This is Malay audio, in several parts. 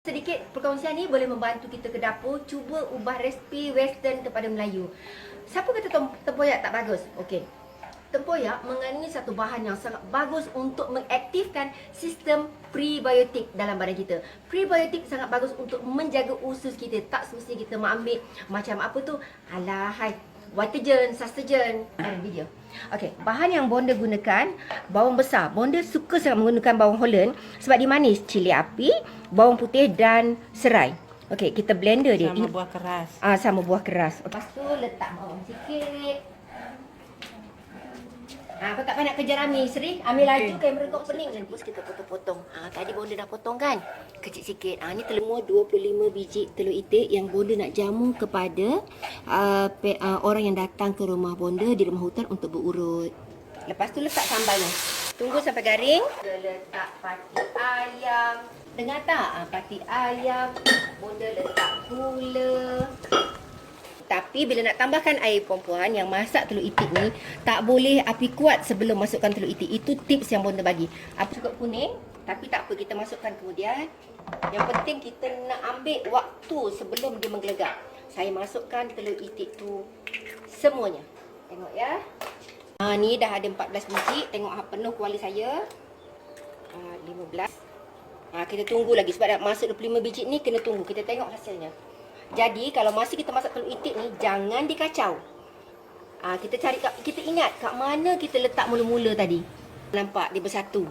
Sedikit perkongsian ni boleh membantu kita ke dapur cuba ubah resipi western kepada Melayu. Siapa kata tem- tempoyak tak bagus? Okey. Tempoyak mengandungi satu bahan yang sangat bagus untuk mengaktifkan sistem prebiotik dalam badan kita. Prebiotik sangat bagus untuk menjaga usus kita. Tak semestinya kita mengambil macam apa tu? Alah, hai. Vitagen, sustagen. Ada video. Okey, bahan yang bonda gunakan bawang besar. Bonda suka sangat menggunakan bawang Holland sebab dia manis. Cili api, bawang putih dan serai. Okey, kita blender dia. Sama buah keras. Ah sama buah keras. Lepas tu letak bawang sikit. Ah kau tak payah nak kejar Ami, Seri. Ambil laju kamera kau pening. Terus kita potong-potong. Ah tadi bonda dah potong kan? Kecil sikit. Ah ni telur 25 biji telur itik yang bonda nak jamu kepada uh, pe, uh, orang yang datang ke rumah bonda di rumah hutan untuk berurut. Lepas tu letak sambalnya. Tunggu sampai garing. Bonda letak pati ayam. Dengar tak? Ah, pati ayam. Bonda letak gula. Tapi bila nak tambahkan air perempuan yang masak telur itik ni tak boleh api kuat sebelum masukkan telur itik. Itu tips yang bonda bagi. Api cukup kuning tapi tak apa kita masukkan kemudian. Yang penting kita nak ambil waktu sebelum dia menggelegak. Saya masukkan telur itik tu semuanya. Tengok ya. Ha, ni dah ada 14 biji. Tengok ha, penuh kuali saya. Ha, 15. Ha, kita tunggu lagi sebab dah masuk 25 biji ni kena tunggu. Kita tengok hasilnya. Jadi kalau masa kita masak telur itik ni jangan dikacau. Ah kita cari kita ingat kat mana kita letak mula-mula tadi. Nampak dia bersatu.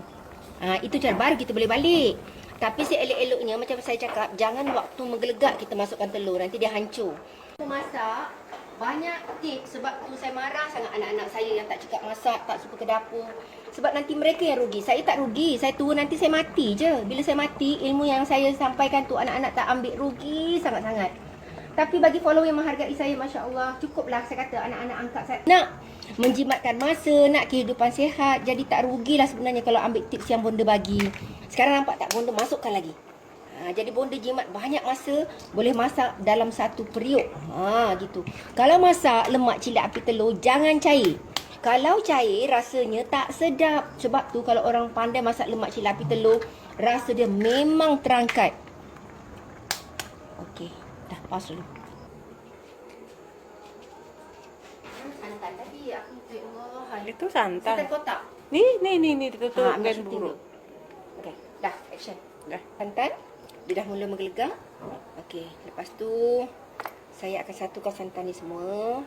Ah itu cara baru kita boleh balik. Tapi seelok-eloknya macam saya cakap jangan waktu menggelegak kita masukkan telur nanti dia hancur. Memasak banyak tips sebab tu saya marah sangat anak-anak saya yang tak cakap masak, tak suka ke dapur. Sebab nanti mereka yang rugi. Saya tak rugi. Saya tua nanti saya mati je. Bila saya mati, ilmu yang saya sampaikan tu anak-anak tak ambil rugi sangat-sangat. Tapi bagi follower yang menghargai saya, Masya Allah, cukuplah saya kata anak-anak angkat saya. Nak menjimatkan masa, nak kehidupan sihat. Jadi tak rugilah sebenarnya kalau ambil tips yang bonda bagi. Sekarang nampak tak bonda masukkan lagi. Ha, jadi bonda jimat banyak masa, boleh masak dalam satu periuk. Ha, gitu. Kalau masak lemak cili api telur, jangan cair. Kalau cair, rasanya tak sedap. Sebab tu kalau orang pandai masak lemak cili api telur, rasa dia memang terangkat. Dah pause dulu. Santan tadi aku tengok. Itu santan. Kotak. Ni, ni, ni, ni ditutup Ha, ambil kan syuting buruk. Okey, dah action. Dah. Santan dia dah mula menggelegak. Okey, lepas tu saya akan satukan santan ni semua.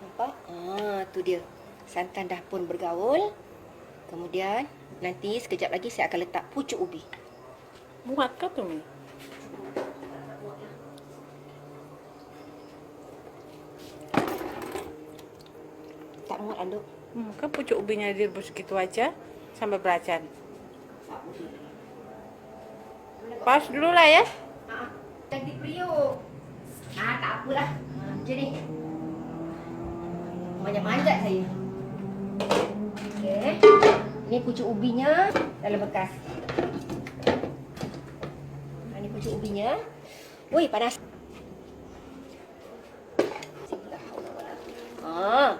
Nampak? Ah, tu dia. Santan dah pun bergaul. Kemudian nanti sekejap lagi saya akan letak pucuk ubi. Muat kah tu, Mi? Tak muat anduk. Hmm, kan pucuk ubinya direbus gitu aja sampai beracan. Pas dulu lah ya. Ah, tadi periuk. Ah, tak apalah. Ah, macam ni. Banyak manjat saya. Okey. Ni pucuk ubinya dalam bekas. Ha, ni pucuk ubinya. Woi, panas. Ah.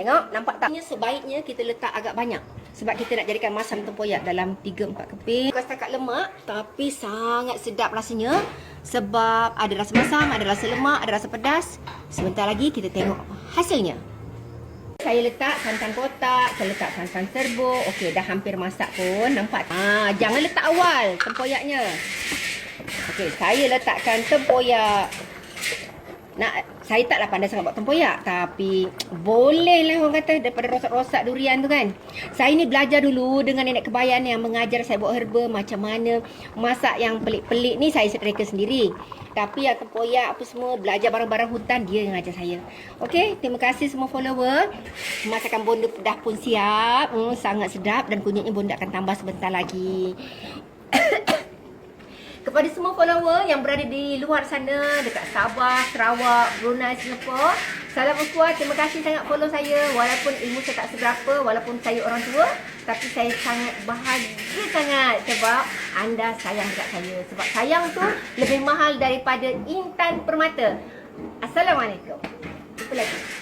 Tengok, nampak tak? Sebaiknya kita letak agak banyak. Sebab kita nak jadikan masam tempoyak dalam 3-4 keping. Bukan setakat lemak, tapi sangat sedap rasanya. Sebab ada rasa masam, ada rasa lemak, ada rasa pedas. Sebentar lagi kita tengok hasilnya. Saya letak santan kotak, saya letak santan serbuk. Okey, dah hampir masak pun. Nampak? Ah, jangan letak awal tempoyaknya. Okey, saya letakkan tempoyak. Nak saya taklah pandai sangat buat tempoyak tapi boleh lah orang kata daripada rosak-rosak durian tu kan. Saya ni belajar dulu dengan nenek kebayan yang mengajar saya buat herba macam mana masak yang pelik-pelik ni saya reka sendiri. Tapi yang tempoyak apa semua belajar barang-barang hutan dia yang ajar saya. Okey, terima kasih semua follower. Masakan bonda dah pun siap. Hmm, sangat sedap dan kunyitnya bonda akan tambah sebentar lagi. Kepada semua follower yang berada di luar sana dekat Sabah, Sarawak, Brunei, Singapura, salam ukuat. Terima kasih sangat follow saya walaupun ilmu saya tak seberapa, walaupun saya orang tua, tapi saya sangat bahagia sangat sebab anda sayang dekat saya. Sebab sayang tu lebih mahal daripada intan permata. Assalamualaikum. Jumpa lagi.